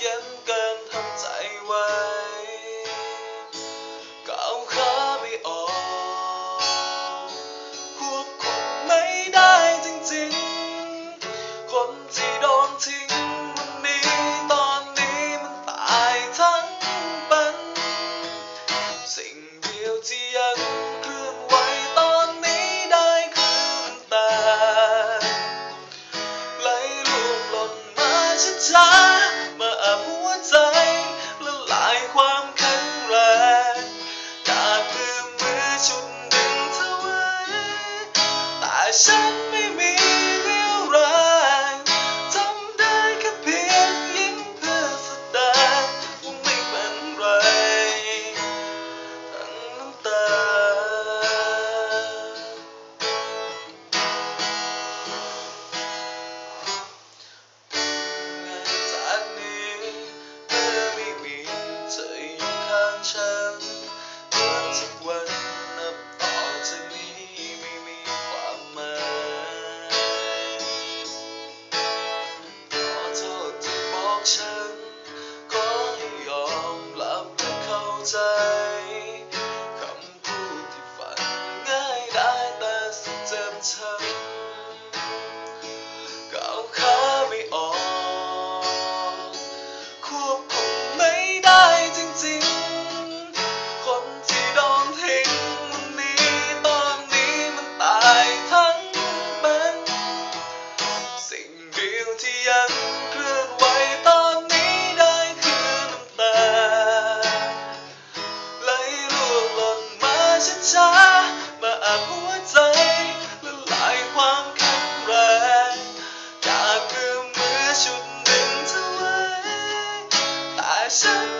Dân sir. ใจคำพูดที่ฟังง่ายได้แต่สุดเจ็บช้ำก้าวขาไม่ออก ควบคุมไม่ได้จริงๆ คนที่โดนทิ้งมันนี้ตอนนี้มันตายทั้งเป็น สิ่งเดียวที่ยัง ช้าๆมาอาบหัวใจละลายความแข็งแรงจากเมื่อเมื่อชุดหนึ่งเธอไว้แต่ฉัน